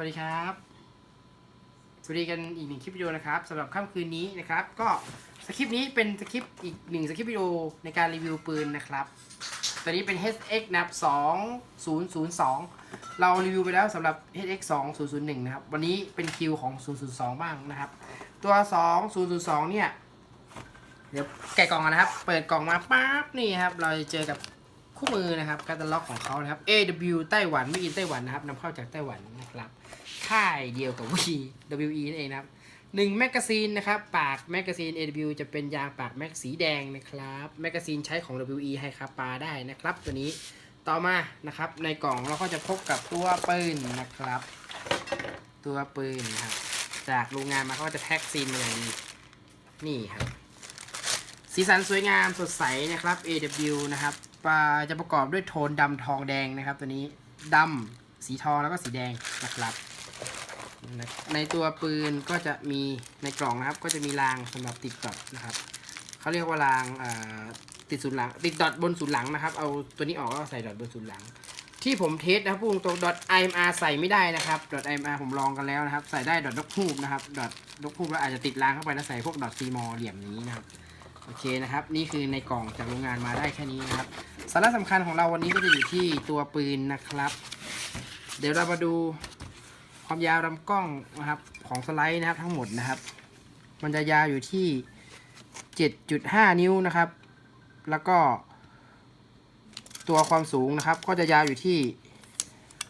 วัสดีครับ สวัสดีกันอีกหนึ่งคลิปวิดีโอนะครับสำหรับค่ำคืนนี้นะครับ ก็สคริปต์นี้เป็นสคริปต์อีกหนึ่งสคริปต์วิดีโอในการรีวิวปืนนะครับ ตัวนี้เป็น HX นะครับ2002 เรารีวิวไปแล้วสำหรับ HX 2001 นะครับ วันนี้เป็นคิวของ 002 บ้างนะครับ ตัว 2002 เนี่ย เดี๋ยวแกะกล่องกันนะครับ เปิดกล่องมาปั๊บนี่ครับ เราจะเจอกับ คู่มือนะครับการตล็อกของเขานะครับ AW ไต้หวันไม่อินไต้หวันนะครับนำเข้าจากไต้หวันนะครับ ค่ายเดียวกับ V WE นั่นเองนะครับหนึ่งแมกกาซีนนะครับ ปากแมกกาซีน AW จะเป็นยางปากแม็กสีแดงนะครับแมกกาซีนใช้ของ WE ให้คาปาได้นะครับ ตัวนี้ต่อมานะครับในกล่องเราก็จะพบกับตัวปืนนะครับ ตัวปืนนะครับจากโรงงานมาเขาก็จะแพ็กซีนมาอย่างดีนี่ครับสีสันสวยงามสดใสนะครับ AW นะครับ จะประกอบด้วยโทนดำทองแดงนะครับ ตัวนี้ดำสีทองแล้วก็สีแดงนะครับ ในตัวปืนก็จะมีในกล่องนะครับ ก็จะมีรางสำหรับติดดอทนะครับเขาเรียกว่ารางติดศูนย์หลัง ติดดอทบนศูนย์หลังนะครับ เอาตัวนี้ออกแล้วใส่ดอทบนศูนย์หลัง ที่ผมเทสนะครับพูดตรงดอท IMR ใส่ไม่ได้นะครับดอท IMR ผมลองกันแล้วนะครับ ใส่ได้ดอทนกฮูกนะครับดอทนกฮูกแล้วอาจจะติดรางเข้าไปแล้วใส่พวกดอทซีมอเหลี่ยมนี้นะครับ โอเคนะครับ นี่คือในกล่องจากโรงงานมาได้แค่นี้นะครับ สาระสำคัญของเราวันนี้ก็จะอยู่ที่ตัวปืนนะครับ เดี๋ยวเรามาดูความยาวลำกล้องนะครับของสไลด์นะครับทั้งหมดนะครับ มันจะยาวอยู่ที่ 7.5 นิ้วนะครับ แล้วก็ ตัวความสูงนะครับ ก็จะยาวอยู่ที่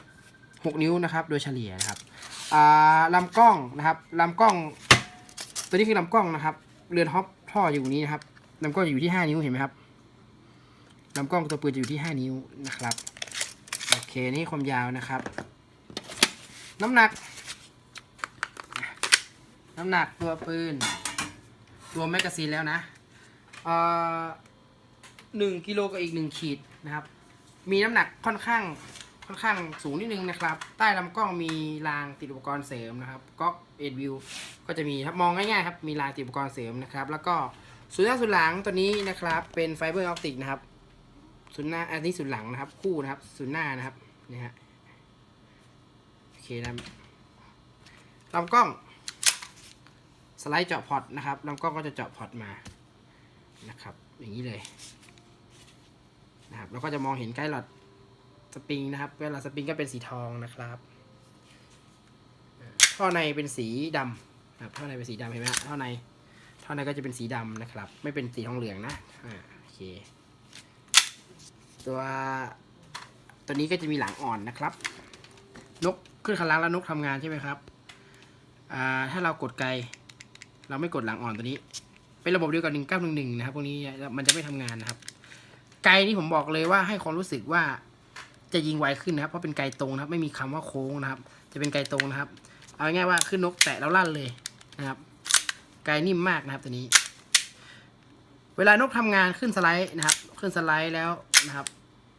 6 นิ้วนะครับ โดยเฉลี่ยนะครับลำกล้องนะครับลำกล้อง ตัวนี้คือลำกล้องนะครับ เรือนฮอป ท่ออยู่นี้นะครับลำกล้องอยู่ที่ 5 นิ้วเห็นไหมครับลำกล้องตัวปืนจะอยู่ที่ 5 นิ้วนะครับโอเคนี่ความยาวนะครับ น้ำหนัก น้ำหนักตัวปืนตัวแมกกาซีนแล้วนะเอ่อหนึ่งกิโลกับอีกหนึ่งขีดนะครับ มีน้ำหนักค่อนข้าง ค่อนข้างสูงนิดนึงนะครับ ใต้ลำกล้องมีรางติดอุปกรณ์เสริมนะครับก๊อกเอ็ดวิวก็จะมีครับมองง่ายๆครับมีรางติดอุปกรณ์เสริมนะครับ แล้วก็ศูนย์หน้าศูนย์หลังตัวนี้นะครับเป็นไฟเบอร์ออปติกนะครับศูนย์หน้าอันนี้ศูนย์หลังนะครับ คู่นะครับศูนย์หน้านะครับนี่ฮะโอเคนะลำกล้อง สไลด์เจาะพอร์ตนะครับลำกล้องก็จะเจาะพอร์ตมานะครับ อย่างนี้เลยนะครับแล้วก็จะมองเห็นใกล้หลอด สปริงนะครับใกล้หลอดสปริงก็เป็นสีทองนะครับท่อในเป็นสีดำนะครับท่อในเป็นสีดำเห็นไหมฮะท่อในท่อในก็จะเป็นสีดำนะครับ ไม่เป็นสีทองเหลืองนะอ่าโอเค ตัวตัวนี้ก็จะมีหลังอ่อนนะครับ นกขึ้นคันล้างแล้วนกทำงานใช่ไหมครับอ่าถ้าเรากดไกล เราไม่กดหลังอ่อนตัวนี้ เป็นระบบเดียวกับ1911นะครับพวกนี้มันจะไม่ทำงานนะครับ ไกลนี่ผมบอกเลยว่าให้ความรู้สึกว่า จะยิงไวขึ้นนะครับ เพราะเป็นไกลตรงนะครับ ไม่มีคำว่าโค้งนะครับ จะเป็นไกลตรงนะครับ เอาง่ายๆว่าขึ้นนกแตะแล้วลั่นเลยนะครับ ไกลนิ่มมากนะครับตัวนี้ เวลานกทำงานขึ้นสไลด์นะครับ ขึ้นสไลด์แล้วนะครับ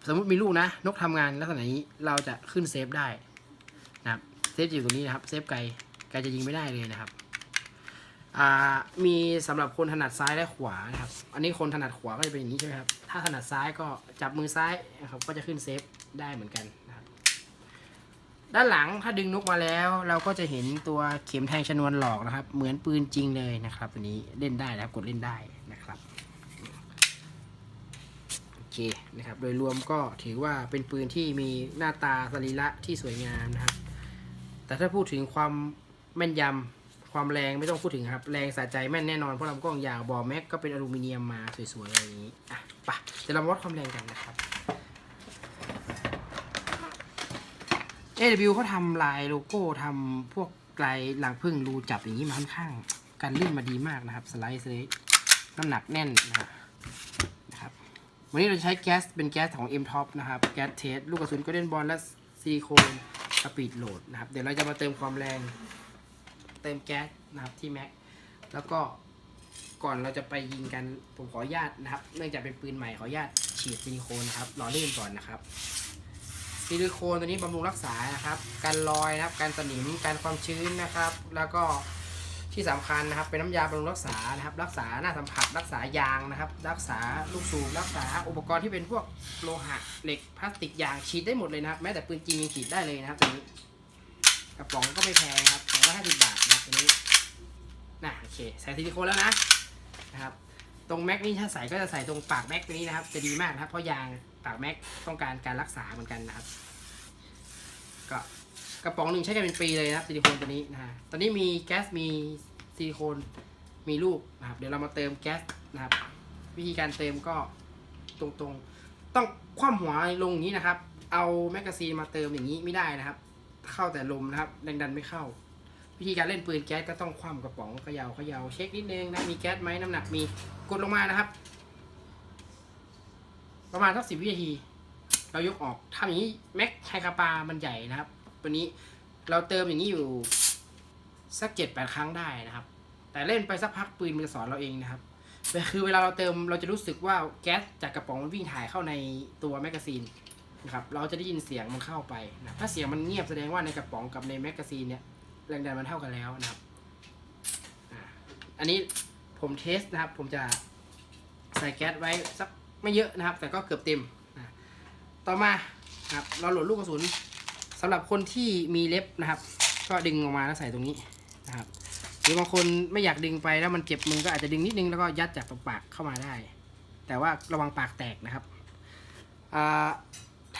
สมมติมีลูกนะ นกทำงานลักษณะนี้เราจะขึ้นเซฟได้นะครับ เซฟอยู่ตรงนี้นะครับ เซฟไกล ไกลจะยิงไม่ได้เลยนะครับอ่ามีสำหรับคนถนัดซ้ายและขวานะครับ อันนี้คนถนัดขวาก็จะเป็นอย่างนี้ใช่ไหมครับ ถ้าถนัดซ้ายก็จับมือซ้ายนะครับ ก็จะขึ้นเซฟ ได้เหมือนกันนะครับ ด้านหลังถ้าดึงนกมาแล้ว เราก็จะเห็นตัวเข็มแทงชนวนหลอกนะครับ เหมือนปืนจริงเลยนะครับตัวนี้เล่นได้นะครับกดเล่นได้นะครับโอเคนะครับ โดยรวมก็ถือว่าเป็นปืนที่มีหน้าตาสรีระที่สวยงามนะครับ แต่ถ้าพูดถึงความแม่นยำความแรงไม่ต้องพูดถึงครับ แรงสะใจแม่นแน่นอนเพราะลำกล้องยาวบอแม็กก็เป็นอลูมิเนียมมาสวยๆอะไรอย่างนี้อะปะเดี๋ยวเราวัดความแรงกันนะครับ AW เขาทำลายโลโก้ทำพวกลายหลังพึ่งรูจับอย่างนี้มาค่อนข้างการลื่นมาดีมากนะครับ สไลด์เลยน้ำหนักแน่นนะครับ วันนี้เราจะใช้แก๊สเป็นแก๊สของ M Top นะครับ แก๊สเทส ลูกกระสุนก็เล่นบอลและซีโคนสปีดโหลดนะครับ เดี๋ยวเราจะมาเติมความแรง เติมแก๊สนะครับที่แม็ก แล้วก็ก่อนเราจะไปยิงกันผมขออนุญาตนะครับ เนื่องจากเป็นปืนใหม่ขออนุญาตฉีดซิลิโคนนะครับรอเล่นก่อนนะครับ ซิลิโคนตัวนี้บำรุงรักษานะครับกันรอยนะครับการสนิมการความชื้นนะครับ แล้วก็ที่สำคัญนะครับ เป็นน้ำยาบำรุงรักษานะครับ รักษาหน้าสัมผัสรักษายางนะครับ รักษาลูกสูบรักษาอุปกรณ์ที่เป็นพวกโลหะเหล็กพลาสติกยางฉีดได้หมดเลยนะครับแม้แต่ปืนจริงยังฉีดได้เลยนะครับตัวนี้กระป๋องก็ไม่แพงครับสองร้อยห้าสิบบาทนะครับตัวนี้นะโอเคใส่ซิลิโคนแล้วนะนะครับตรงแม็กนี่ถ้าใส่ก็จะใส่ตรงปากแม็กตัวนี้นะครับ จะดีมากนะครับเพราะยาง ปากแม็กต้องการการรักษาเหมือนกันนะครับ ก็กระป๋องหนึ่งใช้กันเป็นปีเลยนะครับซิลิโคนตัวนี้นะฮะตอนนี้มีแก๊สมีซิลิโคนมีลูกนะครับ เดี๋ยวเรามาเติมแก๊สนะครับ วิธีการเติมก็ตรงๆ ต้องคว่ำหัวลงอย่างนี้นะครับ เอาแมกกาซีนมาเติมอย่างนี้ไม่ได้นะครับ เข้าแต่ลมนะครับแรงดันไม่เข้า วิธีการเล่นปืนแก๊สก็ต้องคว่ำกระป๋องเขยา่าเขย่าเช็คนิดนึงนะมีแก๊สไหมน้ำหนักมีกดลงมานะครับ ประมาณสักสิบวินาที เรายกออกทำอย่างนี้แม็กไฮคาปามันใหญ่นะครับ ตัวนี้เราเติมอย่างนี้อยู่สักเจ็ดแปดครั้งได้นะครับ แต่เล่นไปสักพักปืนมันจะสอนเราเองนะครับแต่คือเวลาเราเติมเราจะรู้สึกว่าแก๊สจากกระป๋องมันวิ่งถ่ายเข้าในตัวแมกกาซีนนะครับเราจะได้ยินเสียงมันเข้าไปนะถ้าเสียงมันเงียบแสดงว่าในกระป๋องกับในแมกกาซีนเนี่ยแรงดันมันเท่ากันแล้วนะครับอันนี้ผมเทสนะครับ ผมจะใส่แก๊สไว้สัก ไม่เยอะนะครับ แต่ก็เกือบเต็มนะต่อมานะครับเราโหลดลูกกระสุนสำหรับคนที่มีเล็บนะครับ ก็ดึงออกมาแล้วใส่ตรงนี้นะครับ หรือบางคนไม่อยากดึงไปแล้วมันเจ็บมือก็อาจจะดึงนิดนึงแล้วก็ยัดจากปากเข้ามาได้ แต่ว่าระวังปากแตกนะครับ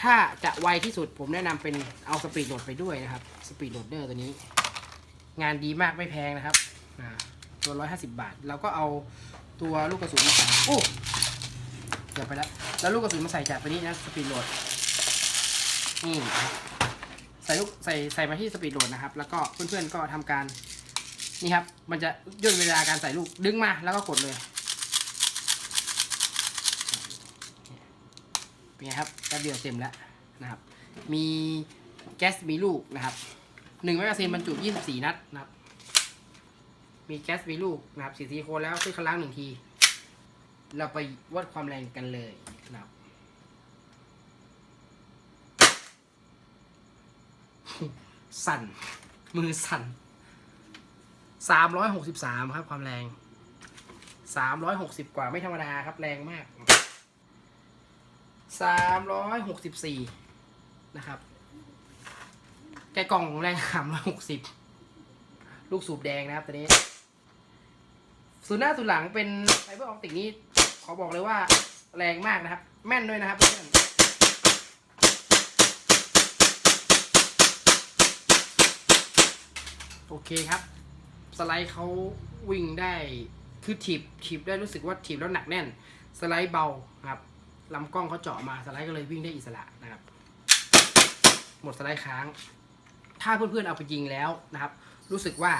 ถ้าจะไวที่สุดผมแนะนำเป็นเอาสปีดโหลดไปด้วยนะครับสปีดโหลดเดอร์ตัวนี้ งานดีมากไม่แพงนะครับตัวร้อยห้าสิบบาท เราก็เอาตัวลูกกระสุนมาใส่โอ้ือบไปแล้ว แล้วลูกกระสุนมาใส่จากตัวนี้นะสปีดโหลดนี่ใส่ลูกใส่ใส่มาที่สปีดโหลดนะครับ แล้วก็เพื่อนๆก็ทำการนี่ครับ มันจะย่นเวลาการใส่ลูกดึงมาแล้วก็กดเลยเป็นไงครับแป๊บเดียวเต็มแล้วนะครับ มีแก๊สมีลูกนะครับหนึ่งแมกกาซีนบรรจุ24 นัดนะครับ มีแก๊สมีลูกนะครับสีซีโคนแล้วขึ้นข้งล่างหนึ่งที เราไปวัดความแรงกันเลยนะครับ สั่น มือสั่นสามร้อยหกสิบสามครับ ความแรงสามร้อยหกสิบกว่าไม่ธรรมดาครับแรงมากสามร้อยหกสิบสี่นะครับ แกกล่องแรงสามร้อยหกสิบลูกสูบแดงนะครับตัวนี้ศูนย์หน้าศูนหลังเป็นไฟเบอร์ออปติกนี้ ขอบอกเลยว่าแรงมากนะครับ แม่นด้วยนะครับเพื่อนโอเคครับ สไลด์เขาวิ่งได้คือถีบถีบได้รู้สึกว่าถีบแล้วหนักแน่น สไลด์เบาครับลำกล้องเขาเจาะมาสไลด์ก็เลยวิ่งได้อิสระนะครับ หมดสไลด์ค้าง ถ้าเพื่อนๆเอาไปยิงแล้วนะครับ รู้สึกว่า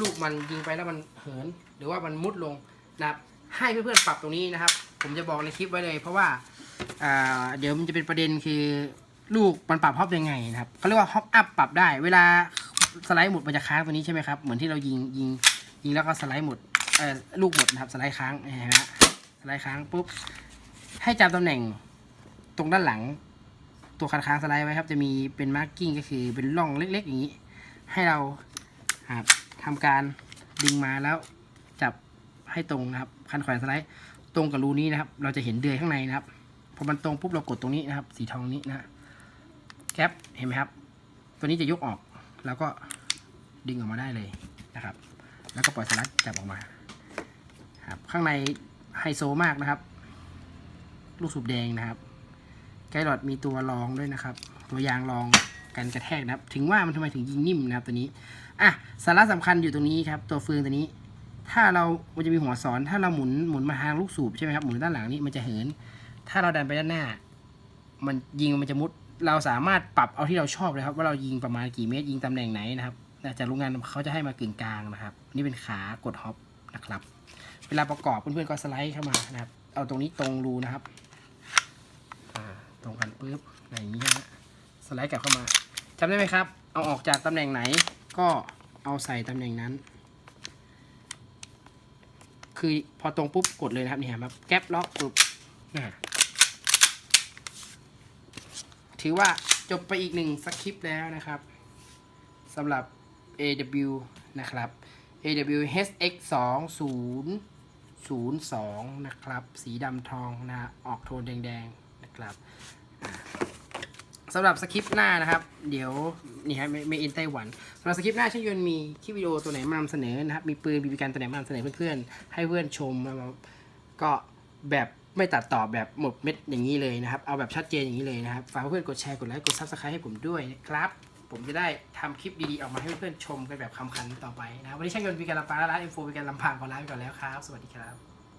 ลูกมันยิงไปแล้วมันเหิน หรือว่ามันมุดลงนะครับ ให้เพื่อนๆปรับตรงนี้นะครับ ผมจะบอกในคลิปไว้เลย เพราะว่าเดี๋ยวมันจะเป็นประเด็นคือลูกมันปรับฮอปยังไงนะครับเขาเรียกว่าฮอปอัพปรับได้ เวลาสไลด์หมดมันจะค้างตัวนี้ใช่ไหมครับเหมือนที่เรายิงยิงยิงแล้วก็สไลด์หมดลูกหมดนะครับสไลด์ค้างเห็นไหมสไลด์ค้างปุ๊บให้จำตำแหน่งตรงด้านหลัง ตัวคันค้างสไลด์ไว้ครับ จะมีเป็นมาร์กิ้งก็คือเป็นร่องเล็กๆอย่างนี้ ให้เราครับทำการดึงมาแล้ว ให้ตรงนะครับ คันแขวนสไลด์ตรงกับรูนี้นะครับ เราจะเห็นเดือยข้างในนะครับพอมันตรงปุ๊บเรากดตรงนี้นะครับ สีทองนี้นะแคปเห็นไหมครับ ตัวนี้จะยกออกแล้วก็ดึงออกมาได้เลยนะครับ แล้วก็ปล่อยสไลด์จับออกมาครับข้างในไฮโซมากนะครับ ลูกสูบแดงนะครับไกด์หลอดมีตัวรองด้วยนะครับ ตัวยางรองกันกระแทกนะครับ ถึงว่ามันทำไมถึงยิงนิ่มนะครับตัวนี้อะสาระสำคัญอยู่ตรงนี้ครับ ตัวเฟืองตัวนี้ ถ้าเรา มันจะมีหัวสอน ถ้าเราหมุน หมุนมาทางลูกสูบใช่ไหมครับ หมุนด้านหลังนี้มันจะเหิน ถ้าเราดันไปด้านหน้า มันยิงมันจะมุด เราสามารถปรับเอาที่เราชอบเลยครับ ว่าเรายิงประมาณกี่เมตร ยิงตำแหน่งไหนนะครับแต่จากโรงงานเขาจะให้มากึ่งกลางนะครับ นี่เป็นขากดฮอปนะครับ เวลาประกอบเพื่อนๆก็สไลด์เข้ามานะครับ เอาตรงนี้ตรงรูนะครับ ตรงกันปุ๊บอย่างนี้ฮะสไลด์กลับเข้ามาจำได้ไหมครับ เอาออกจากตำแหน่งไหนก็เอาใส่ตำแหน่งนั้น คือพอตรงปุ๊บกดเลยนะครับนี่ครับแก๊ปล็อกปุ๊บนะถือว่าจบไปอีกหนึ่งสคริปต์แล้วนะครับสำหรับ AW นะครับ AW HX 2 0 0 2 นะครับ สีดำทองนะออกโทนแดง ๆ นะครับอ่า สำหรับสคริปต์หน้านะครับ เดี๋ยวนี่ฮะไม่อินไต้หวันสำหรับสคริปต์หน้าช่างยนมีคลิปวิดีโอตัวไหนมานำเสนอนะครับ มีปืนบีบีกันตัวไหนมานำเสนอเพื่อนๆ ให้เพื่อนชมนะครับก็แบบไม่ตัดต่อแบบหมดเม็ดอย่างนี้เลยนะครับ เอาแบบชัดเจนอย่างนี้เลยนะครับ ฝากเพื่อนกดแชร์ กดไลค์ กดซับสไครต์ให้ผมด้วยนะครับ ผมจะได้ทำคลิปดีๆ ออกมาให้เพื่อนๆชมกันแบบคำคันต่อไปนะครับวันนี้ช่างยนต์วีการลำปางและร้านเอ็มโฟวีการลำพังขอลาไปก่อนแล้วครับ สวัสดีครับ